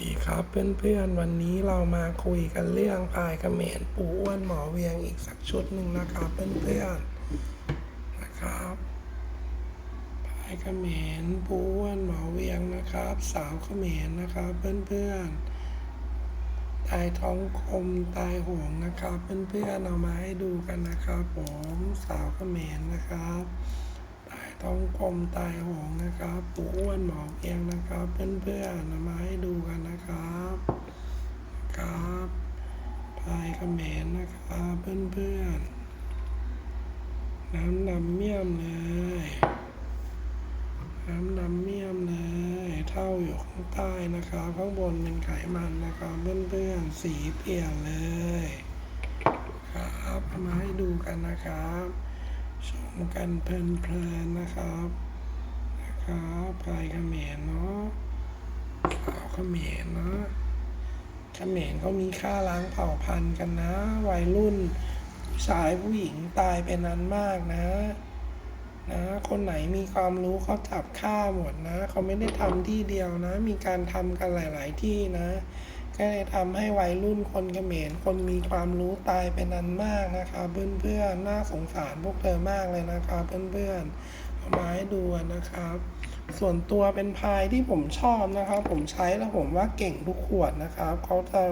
ดีครับเพื่อนๆวันนี้เรามาคุยกันเรื่องพายกระเมรปูอ้วนหมอเวียงอีกสักชุดหนึ่งนะครับเพื่อนๆนะครับพายกระเมรปูอ้วนหมอเวียงนะครับ สาวกระเมรนะครับ เพื่อนๆตายท้องคมตายห่วงนะครับ เพื่อนๆเอามาให้ดูกันนะครับ ผมสาวกระเมรนะครับ ท้องกลมตายโหงนะครับปูอ้วนหมอเอียงนะครับ เพื่อนๆเอามาให้ดูกันนะครับครับพายเขมรนะครับเพื่อนๆน้ำดำเมี่ยมเลย น้ำดำเมี่ยมเลย เท่าอยู่ข้างใต้นะครับ ข้างบนเป็นไขมันนะครับเพื่อนๆสีเปลี่ยนเลย ครับมาให้ดูกันนะครับ ชมกันเพลินๆนะครับนะครับพายเขมรเนาะสาวเขมรเนาะเขมรเขามีค่าล้างเผ่าพันธุ์กันนะ วัยรุ่นผู้ชายผู้หญิงตายเป็นนั้นมากนะนะคนไหนมีความรู้เขาจับฆ่าหมดนะ เขาไม่ได้ทำที่เดียวนะ มีการทำกันหลาย ๆ ที่นะ ก็เลยทำให้วัยรุ่นคนเขมรคนมีความรู้ตายเป็นนันมากนะครับเพื่อนๆน่าสงสารพวกเธอมากเลยนะครับเพื่อนๆเอามาให้ดูนะครับ ส่วนตัวเป็นพายที่ผมชอบนะครับ ผมใช้แล้วผมว่าเก่งทุกขวดนะครับเขาจะ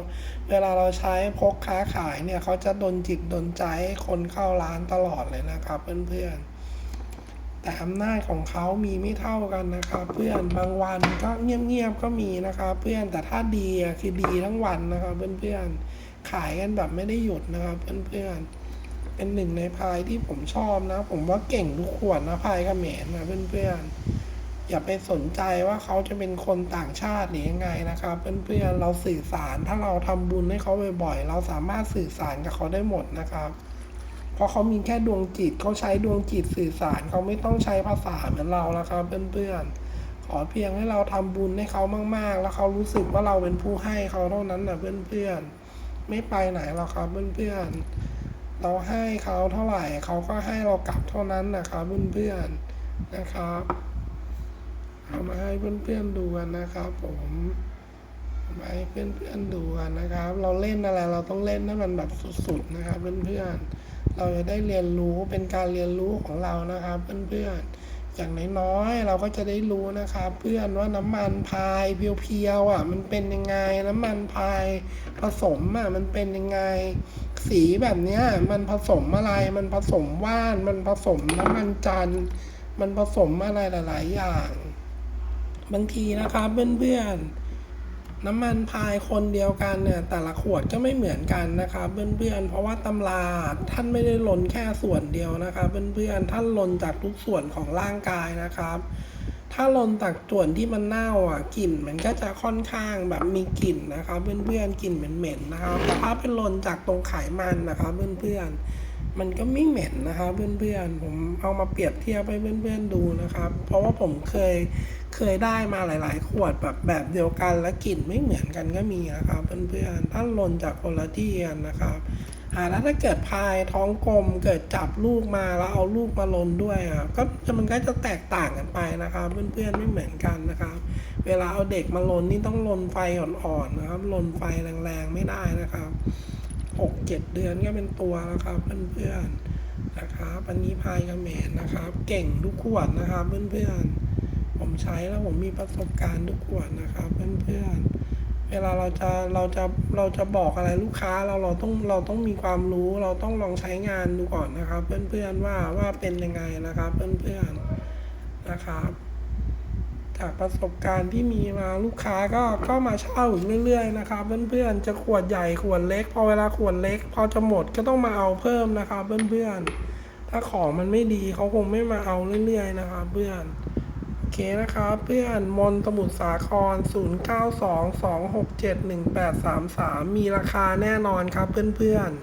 เวลาเราใช้พกค้าขายเนี่ยเขาจะดนจิตดนใจคนเข้าร้านตลอดเลยนะครับเพื่อนๆ แต่อำนาจของเขามีไม่เท่ากันนะครับ เพื่อนบางวันก็เงียบๆก็มีนะครับ เพื่อนแต่ถ้าดีคือดีทั้งวันนะครับ เพื่อนๆขายกันแบบไม่ได้หยุดนะครับ เพื่อนๆเป็นหนึ่งในพายที่ผมชอบนะ ผมว่าเก่งทุกขวดนะพายเขมรนะเพื่อนๆอย่าไปสนใจว่าเขาจะเป็นคนต่างชาติหรือยังไงนะครับ เพื่อนๆเราสื่อสารถ้าเราทำบุญให้เขาบ่อยๆเราสามารถสื่อสารกับเขาได้หมดนะครับ ราะเขามีแค่ดวงจิตเขาใช้ดวงจิตสื่อสารเขาไม่ต้องใช้ภาษาเหมือนเราแล้วครับเพื่อนๆขอเพียงให้เราทำบุญให้เขามากๆ แล้วเขารู้สึกว่าเราเป็นผู้ให้เขาเท่านั้นนะเพื่อนๆไม่ไปไหนหรอกครับเพื่อนๆเราให้เขาเท่าไหร่เขาก็ให้เรากลับเท่านั้นนะครับเพื่อนๆนะครับเอามาให้เพื่อนๆดูกันนะครับผม เอามาให้เพื่อนๆดูกันนะครับ เราเล่นอะไรเราต้องเล่นให้มันแบบสุดๆนะครับเพื่อนๆเราจะได้เรียนรู้เป็นการเรียนรู้ของเรานะครับเพื่อนๆอย่างน้อยๆเราก็จะได้รู้นะครับ เพื่อนว่าน้ำมันพายเพียวๆอะ มันเป็นยังไงน้ำมันพายผสมอะมันเป็นยังไง สีแบบเนี้ยมันผสมอะไรมันผสมว่าน มันผสมน้ำมันจันทร์มันผสมอะไรหลาย ๆ อย่าง บางทีนะครับเพื่อนๆ น้ำมันพายคนเดียวกันเนี่ยแต่ละขวดก็ไม่เหมือนกันนะครับเพื่อนๆเพราะว่าตำราท่านไม่ได้ลนแค่ส่วนเดียวนะครับเพื่อนๆท่านลนจากทุกส่วนของร่างกายนะครับ ถ้าลนจากส่วนที่มันเน่าอะกลิ่นมันก็จะค่อนข้างแบบมีกลิ่นนะครับเพื่อนๆกลิ่นเหม็นๆนะครับแต่ถ้าเป็นลนจากตรงไขมันนะครับเพื่อนๆ มันก็ไม่เหม็นนะครับเพื่อนๆ ผมเอามาเปรียบเทียบให้เพื่อนๆดูนะครับ เพราะว่าผมเคยเคยได้มาหลาย ๆ ขวดแบบแบบเดียวกันและกลิ่นไม่เหมือนกันก็มีนะครับเพื่อนๆ ถ้าหล่นจากคนละที่กันนะครับอ่าแล้วถ้าเกิดพายท้องกลมเกิดจับลูกมาแล้วเอาลูกมาลนด้วยอะก็จะมันก็จะแตกต่างกันไปนะครับ เพื่อนๆไม่เหมือนกันนะครับ เวลาเอาเด็กมาลนนี่ต้องลนไฟอ่อนๆนะครับลนไฟแรงๆไม่ได้นะครับ หกเจ็ดเดือนก็เป็นตัวแล้วครับเพื่อนๆนะครับอันนี้พายเขมรนะครับ เก่งทุกขวดนะครับเพื่อนๆผมใช้แล้วผมมีประสบการณ์ทุกขวดนะครับเพื่อนๆเวลาเราจะเราจะเราจะบอกอะไรลูกค้าเราเราต้องเราต้องมีความรู้เราต้องลองใช้งานดูก่อนนะครับ เพื่อนๆว่าว่าเป็นยังไงนะครับ เพื่อนๆนะครับ จากประสบการณ์ที่มีมาลูกค้าก็ก็มาเช่าอีกเรื่อยๆนะครับเพื่อนๆจะขวดใหญ่ขวดเล็ก พอเวลาขวดเล็ก พอจะหมดก็ต้องมาเอาเพิ่มนะครับเพื่อนๆถ้าของมันไม่ดีเขาคงไม่มาเอาเรื่อยๆนะครับเพื่อนโอเคนะครับเพื่อนมนสมุทรสาคร 0922671833 มีราคาแน่นอนครับเพื่อนๆ